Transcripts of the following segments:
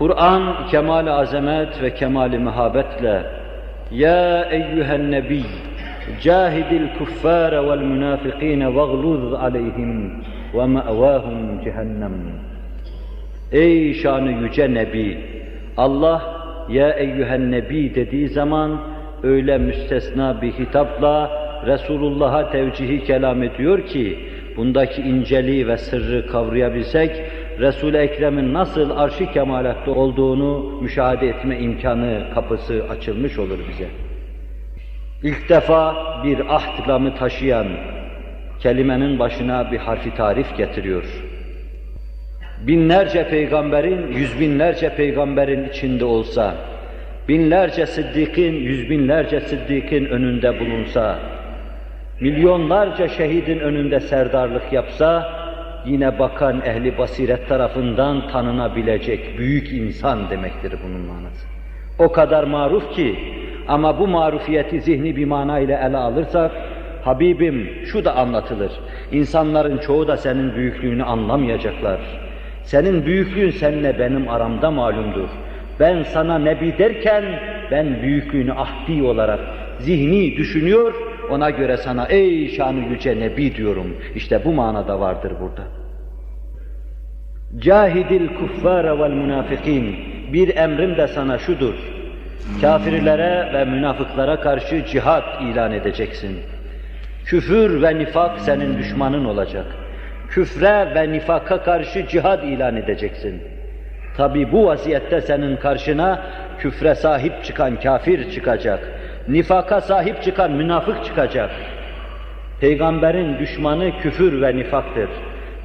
Kur'an kemal azamet ve kemal muhabbetle Ya eyyühen nebi cahidil kuffara vel münafikine vagluz aleyhim ve ma'vahum cehennem. Ey şanı yüce nebi Allah ya eyyühen nebi dediği zaman öyle müstesna bir hitapla Resulullah'a tevcihi kelam ediyor ki bundaki inceliği ve sırrı kavrayabilsek Resul-i Ekrem'in nasıl arş-ı kemalatte olduğunu müşahede etme imkanı kapısı açılmış olur bize. İlk defa bir ahd lamı taşıyan kelimenin başına bir harfi tarif getiriyor. Binlerce peygamberin, yüz binlerce peygamberin içinde olsa, binlerce sıddıkın, yüz binlerce sıddıkın önünde bulunsa, milyonlarca şehidin önünde serdarlık yapsa, yine bakan ehli basiret tarafından tanınabilecek büyük insan demektir bunun manası. O kadar maruf ki, ama bu marufiyeti zihni bir manayla ele alırsak, Habibim şu da anlatılır, insanların çoğu da senin büyüklüğünü anlamayacaklar. Senin büyüklüğün seninle benim aramda malumdur. Ben sana nebi derken, ben büyüklüğünü ahdi olarak zihni düşünüyor, ona göre sana ey şanı yüce nebi diyorum. İşte bu manada vardır burada. Cahidil kuffara vel münafikin. Bir emrim de sana şudur. Kafirlere ve münafıklara karşı cihat ilan edeceksin. Küfür ve nifak senin düşmanın olacak. Küfre ve nifaka karşı cihad ilan edeceksin. Tabi bu vaziyette senin karşına küfre sahip çıkan kafir çıkacak. Nifaka sahip çıkan münafık çıkacak. Peygamberin düşmanı küfür ve nifaktır.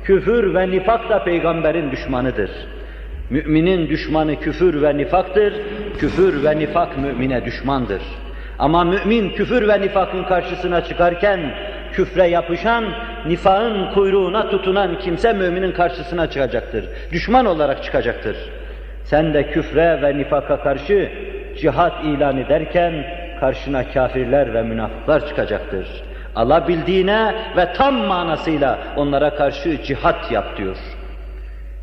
Küfür ve nifak da peygamberin düşmanıdır. Müminin düşmanı küfür ve nifaktır. Küfür ve nifak mümine düşmandır. Ama mümin küfür ve nifakın karşısına çıkarken küfre yapışan, nifakın kuyruğuna tutunan kimse müminin karşısına çıkacaktır. Düşman olarak çıkacaktır. Sen de küfre ve nifaka karşı cihat ilan ederken karşına kafirler ve münafıklar çıkacaktır. Alabildiğine ve tam manasıyla onlara karşı cihat yap diyor.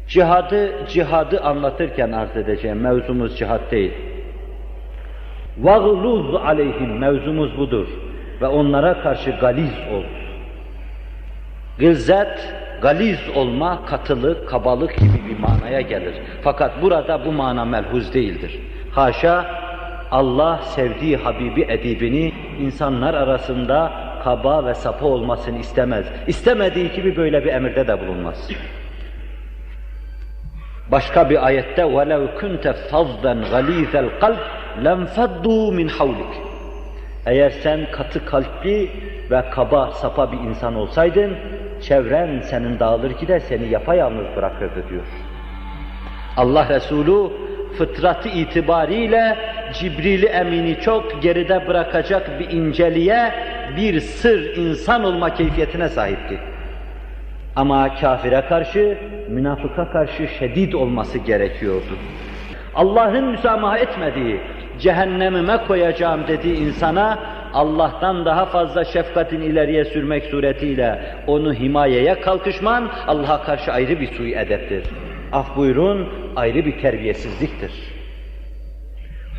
Cihadı, cihadı anlatırken arz edeceğim. Mevzumuz cihat değil. وَغْلُظْ aleyhim mevzumuz budur. Ve onlara karşı galiz ol. Gılzet, galiz olma, katılık, kabalık gibi bir manaya gelir. Fakat burada bu mana melhuz değildir. Haşa, Allah sevdiği Habibi edibini insanlar arasında kaba ve sapa olmasını istemez. İstemediği gibi böyle bir emirde de bulunmaz. Başka bir ayette وَلَوْ كُنْتَ فَضًّا غَلِيظَ الْقَلْبِ لَنْفَضُّوا مِنْ حَوْلِكَ Eğer sen katı kalpli ve kaba sapa bir insan olsaydın, çevren senin dağılır gider, seni yapayalnız bırakırdı diyor. Allah Resulü fıtratı itibariyle Cibril Emin'i çok geride bırakacak bir inceliğe, bir sır insan olma keyfiyetine sahipti. Ama kafire karşı, münafıka karşı şedid olması gerekiyordu. Allah'ın müsamaha etmediği, cehennemime koyacağım dediği insana Allah'tan daha fazla şefkatin ileriye sürmek suretiyle onu himayeye kalkışman Allah'a karşı ayrı bir suyu edeptir. Af buyurun ayrı bir terbiyesizliktir.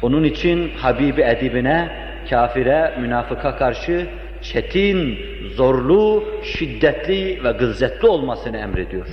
Onun için Habibi edibine, kafire, münafıka karşı çetin, zorlu, şiddetli ve gılzetli olmasını emrediyor.